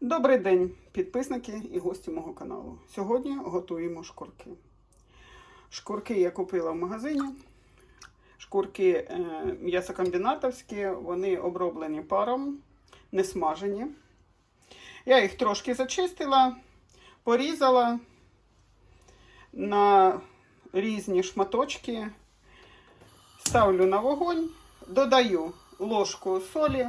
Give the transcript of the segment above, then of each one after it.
Добрий день, підписники і гості мого каналу. Сьогодні готуємо шкурки. Шкурки я купила в магазині. Шкурки е, м'ясокомбінатовські, вони оброблені паром, не смажені. Я їх трошки зачистила, порізала на різні шматочки, ставлю на вогонь, додаю ложку солі.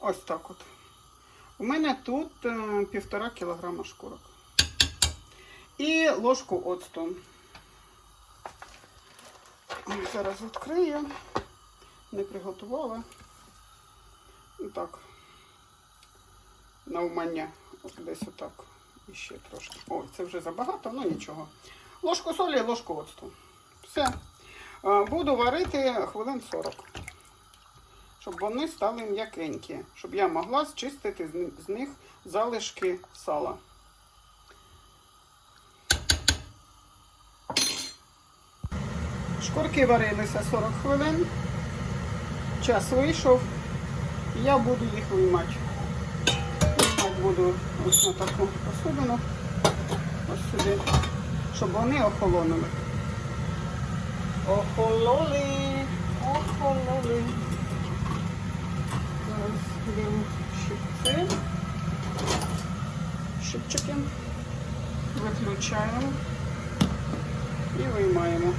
Ось так от. У мене тут е, півтора кілограма шкурок. І ложку оцту. Зараз відкрию. Не приготувала. І так. Навмання. От десь отак. І ще трошки. Ой, це вже забагато, ну нічого. Ложку солі, ложку оцту. Все. Е, Буду варити хвилин 40 щоб вони стали м'якенькі, щоб я могла зчистити з них залишки сала. Шкурки варилися 40 хвилин. Час вийшов. і Я буду їх виймати. Виймати буду ось на таку посудину. Ось сюди, щоб вони охолонули. Охололи, охололи. Зараз беру щипці. Щипчики. Виключаємо і виймаємо.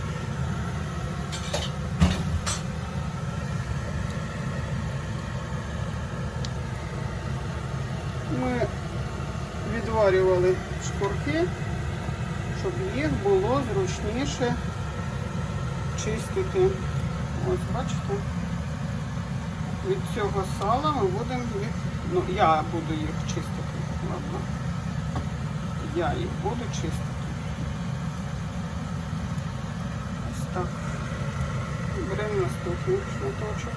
Ми відварювали шкурки, щоб їх було зручніше чистити. Ось, бачите? Від цього сала ми будемо їх, ну я буду їх чистити. Ладно. Я їх буду чистити. Ось так. Беремо наступний шматочок.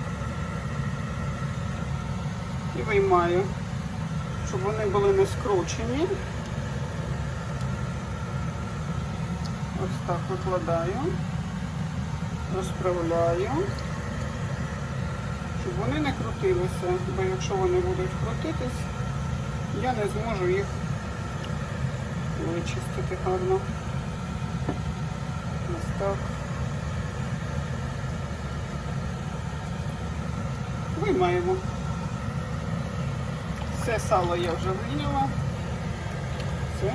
І виймаю, щоб вони були не скручені. Ось так викладаю, розправляю щоб вони не крутилися, бо якщо вони будуть крутитись, я не зможу їх вичистити гарно. Ось так. Виймаємо. Все сало я вже вийняла. Все.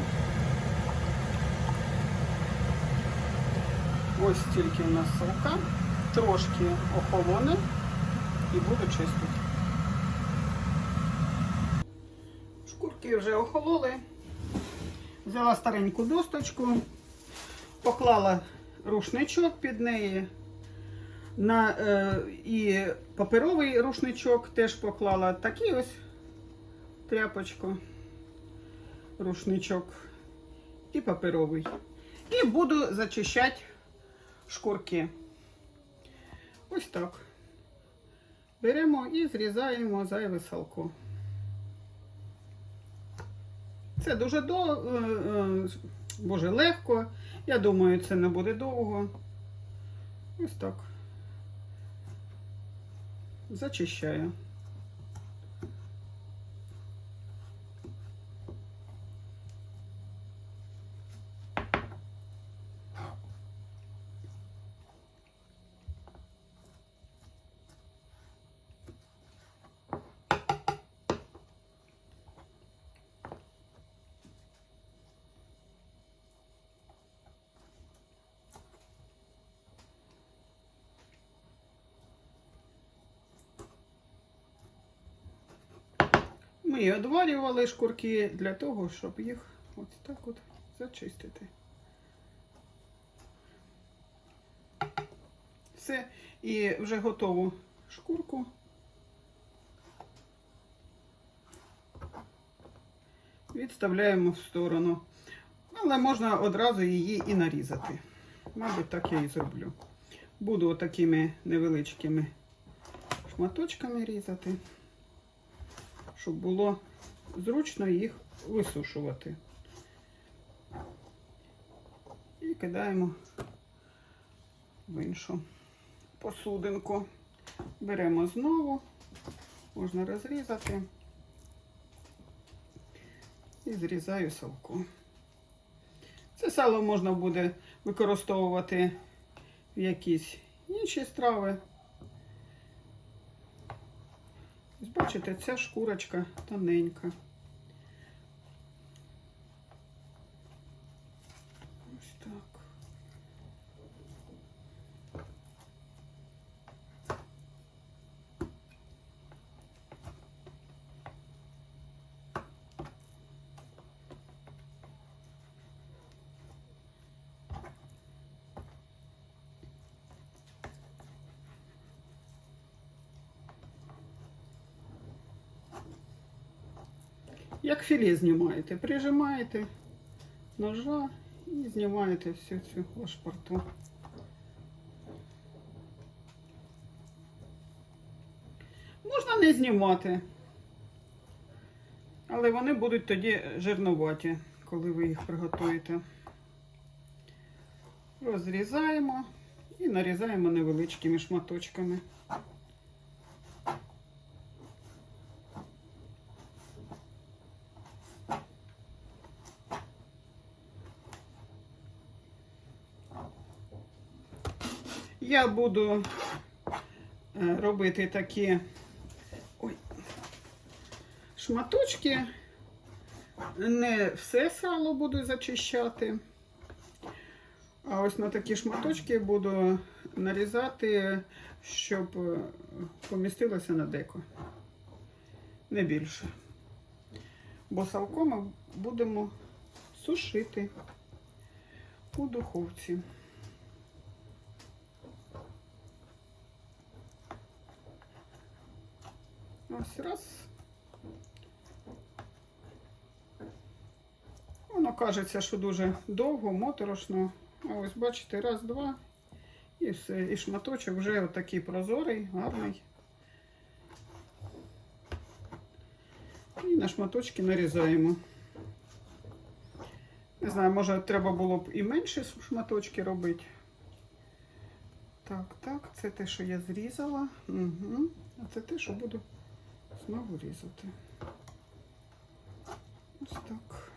Ось стільки у нас сока. Трошки охолоне і буду чистити. Шкурки вже охололи. Взяла стареньку досточку, поклала рушничок під неї. На, е, І паперовий рушничок теж поклала такий ось тряпочку, рушничок і паперовий. І буду зачищати шкурки. Ось так. Беремо і зрізаємо зайве салко. Це дуже до, е, е, боже, легко. Я думаю, це не буде довго. Ось так. Зачищаю. Ми одварювали шкурки для того, щоб їх ось так от зачистити. Все, і вже готову шкурку. Відставляємо в сторону. Але можна одразу її і нарізати. Мабуть, так я і зроблю. Буду такими невеличкими шматочками різати щоб було зручно їх висушувати. І кидаємо в іншу посудинку. Беремо знову, можна розрізати і зрізаю салку. Це сало можна буде використовувати в якісь інші страви. Ось бачите, ця шкурочка тоненька. Ось так. Як філе знімаєте, прижимаєте ножа і знімаєте всю цю лашпарту. Можна не знімати, але вони будуть тоді жирнуваті, коли ви їх приготуєте. Розрізаємо і нарізаємо невеличкими шматочками. Я буду е, робити такі ой, шматочки. Не все сало буду зачищати. А ось на такі шматочки буду нарізати, щоб е, помістилося на деко. Не більше. Бо салко ми будемо сушити у духовці. Ось раз. Воно кажеться, що дуже довго, моторошно. А ось бачите, раз, два. І все. І шматочок вже отакий прозорий, гарний. І на шматочки нарізаємо. Не знаю, може треба було б і менші шматочки робити. Так, так, це те, що я зрізала. Угу. А це те, що буду знову різати. Ось так.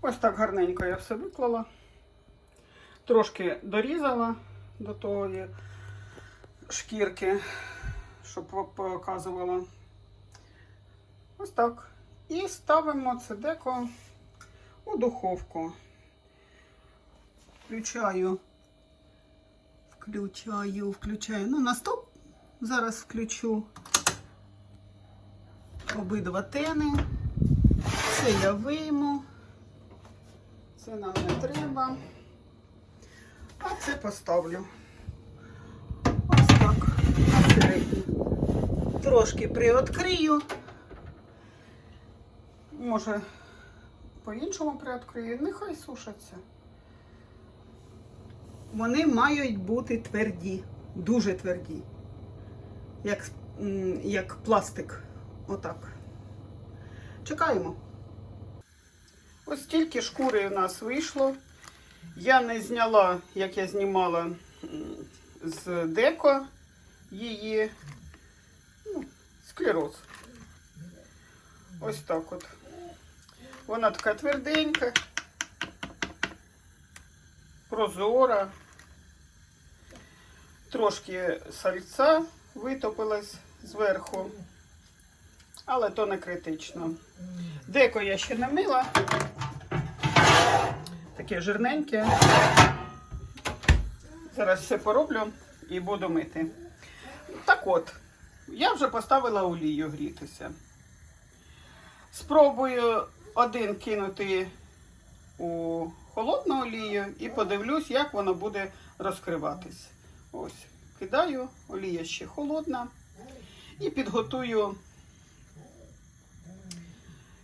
Ось так гарненько я все виклала. Трошки дорізала до тої шкірки, щоб показувала. Ось так. І ставимо це деко у духовку. Включаю, включаю, включаю. Ну, на стоп. Зараз включу обидва тени. Це я вийму. Це нам не треба. А це поставлю. Ось так. на середній. Трошки приоткрию. Може, по-іншому приоткрию. Нехай сушаться. Вони мають бути тверді, дуже тверді. Як, як пластик. Отак. Чекаємо. Ось стільки шкури у нас вийшло. Я не зняла, як я знімала з деко її ну, склероз. Ось так от. Вона така тверденька, прозора. Трошки сальця витопилось зверху, але то не критично. Деко я ще не мила. Таке жирненьке. Зараз все пороблю і буду мити. Так от, Я вже поставила олію грітися. Спробую один кинути у холодну олію і подивлюсь, як воно буде розкриватись. Ось, кидаю, олія ще холодна. І підготую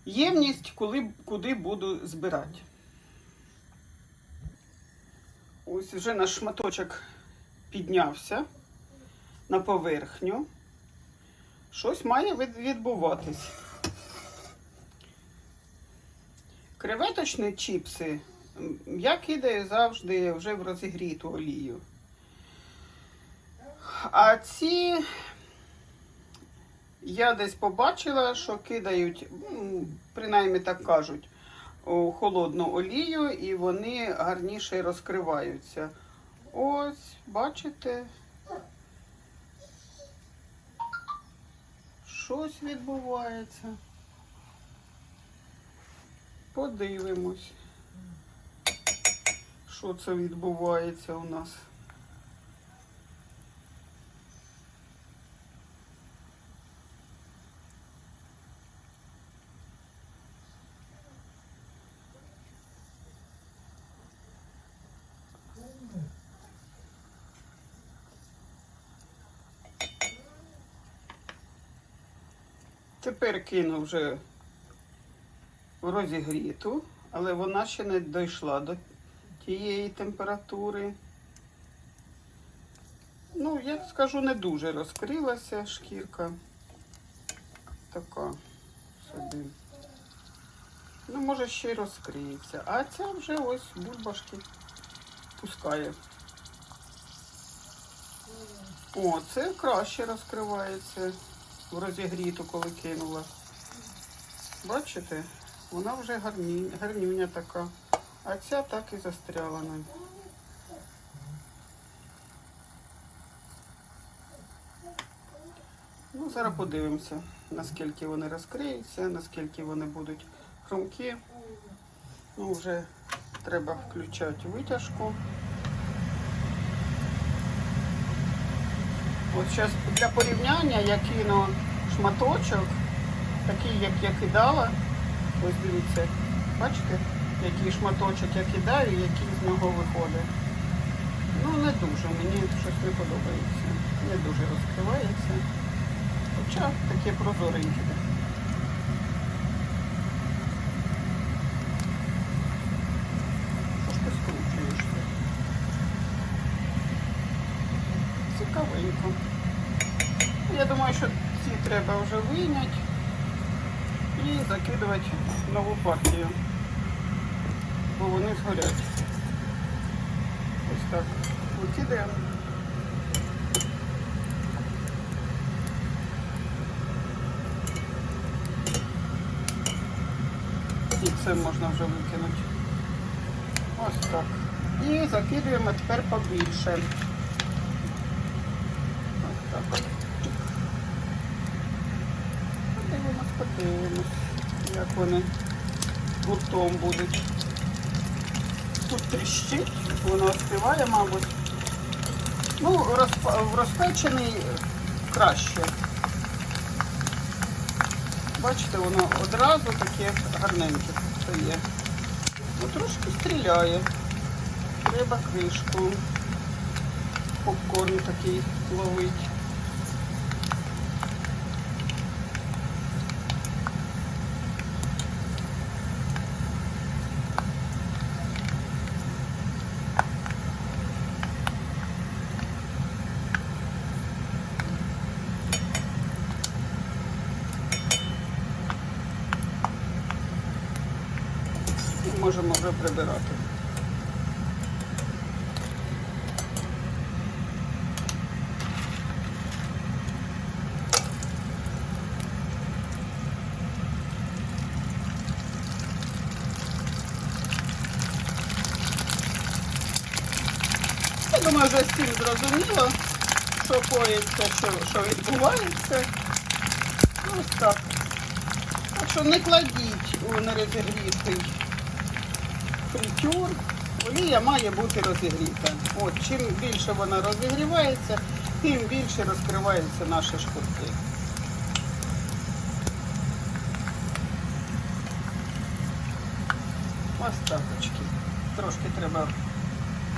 ємність, коли, куди буду збирати. Ось вже наш шматочок піднявся на поверхню. Щось має відбуватись. Креветочні чіпси я кидаю завжди вже в розігріту олію. А ці я десь побачила, що кидають, принаймні так кажуть, холодну олію і вони гарніше розкриваються. Ось, бачите, щось відбувається. Подивимось, що це відбувається у нас. Тепер кину вже розігріту, але вона ще не дійшла до тієї температури. Ну, я скажу, не дуже розкрилася шкірка. Така собі. Ну, може, ще й розкриється. А ця вже ось бульбашки пускає. О, це краще розкривається в розігріту, коли кинула. Бачите? Вона вже гарні, гарнюня така. А ця так і застряла. Ну, зараз подивимося, наскільки вони розкриються, наскільки вони будуть хрумкі. Ну, вже треба включати витяжку. От зараз для порівняння я кину шматочок, такий, як я кидала. Ось дивіться, бачите, який шматочок я кидаю, який з нього виходить. Ну, не дуже, мені щось не подобається. Не дуже розкривається. Хоча таке прозореньке. Що ж ти скручуєшся? Цікавенько. Ну, Я думаю, що ці треба вже вийняти і закидувати нову партію, бо вони згорять. Ось так викидаємо. І це можна вже викинути. Ось так. І закидуємо тепер побільше. Ось так. Подивимось, подивимось, як вони гуртом будуть. Тут тріщить, воно співає, мабуть. Ну, розпечений краще. Бачите, воно одразу таке гарненьке стає. Ну, трошки стріляє. Треба кришку. Попкорн такий ловить. І можемо вже прибирати. Я думаю, вже всім зрозуміло, що коїться, що, що відбувається. Ось так. Так що не кладіть у нерозігрітий фритюр. Олія має бути розігріта. От, чим більше вона розігрівається, тим більше розкриваються наші шкурки. Ось так очки. Трошки треба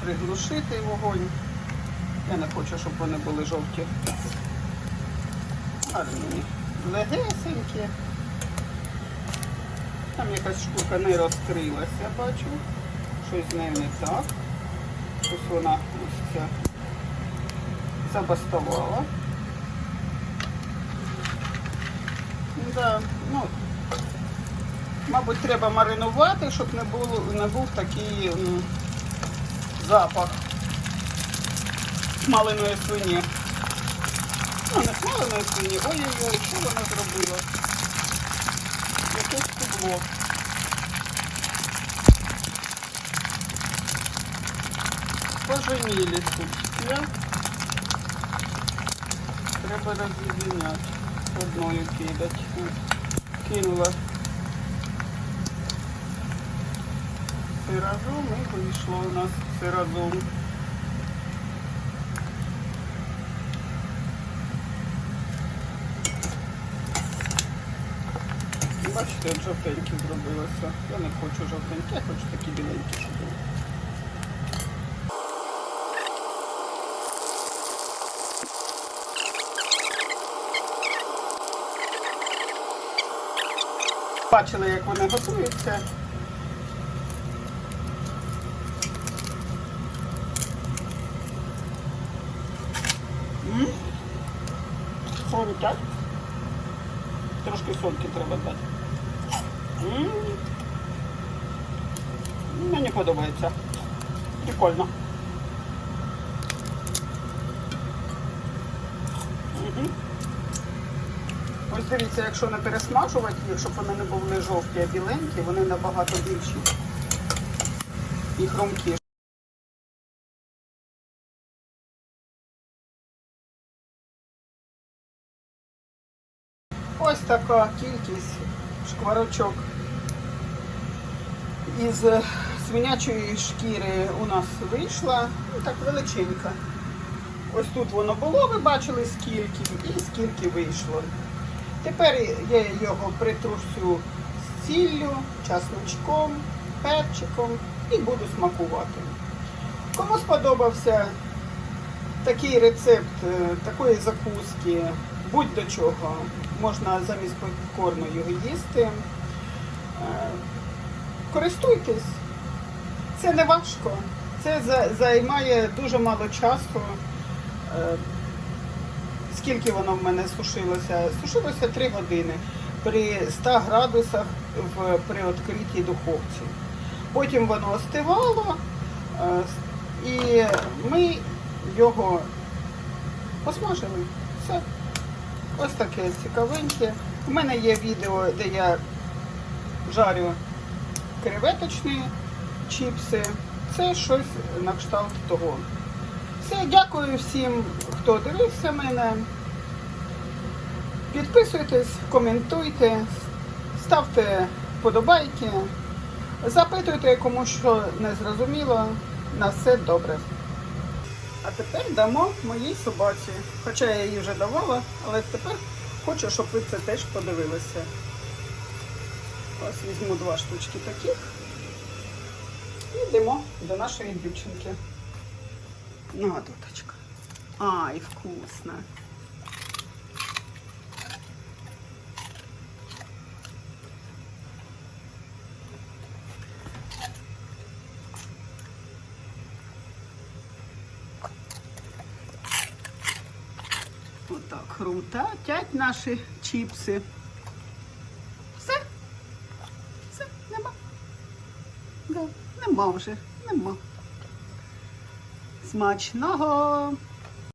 приглушити вогонь. Я не хочу, щоб вони були жовті. Гарні. Легесенькі. Там якась шкурка не розкрилася, бачу. Щось з нею не так. Щось вона ось ця забастувала. Да, ну, мабуть, треба маринувати, щоб не, було, не був такий м, запах смаленої свині. Ну, не смаленої свині. Ой-ой-ой, що вона зробила? Кубло. Поженілись тут все. Треба роз'єдняти. Одною кидати. Кинула сиразом і вийшло у нас сиразом. Бачите, як зробилося. Я не хочу жовтенькі, я хочу такі біленькі, щоб були. Бачили, як вони готуються. М? Хрумтять. Трошки сольки треба дати. Мені подобається. Прикольно. Мгм. Ось дивіться, якщо не пересмажувати їх, щоб вони не були жовті, а біленькі, вони набагато більші і хрумкі. Ось така кількість шкварочок із е, свинячої шкіри у нас вийшла. Ну, так величенька. Ось тут воно було, ви бачили скільки і скільки вийшло. Тепер я його притрусю з сіллю, часничком, перчиком і буду смакувати. Кому сподобався такий рецепт е, такої закуски, будь до чого, можна замість попкорну його їсти. Користуйтесь, це не важко, це займає дуже мало часу. Е, Скільки воно в мене сушилося? Сушилося 3 години при 100 градусах в, при відкритій духовці. Потім воно остивало, е, і ми його посмажили. Все. Ось таке цікавеньке. У мене є відео, де я жарю креветочні чіпси. Це щось на кшталт того. Все, дякую всім, хто дивився мене. Підписуйтесь, коментуйте, ставте вподобайки, запитуйте, кому що не зрозуміло. На все добре. А тепер дамо моїй собаці. Хоча я її вже давала, але тепер хочу, щоб ви це теж подивилися. Ось візьму два штучки таких. І йдемо до нашої дівчинки. На, доточка. Ай, вкусно. Отак хрумтять наші чіпси. Все? Все, нема. Да, нема вже, нема. Смачного!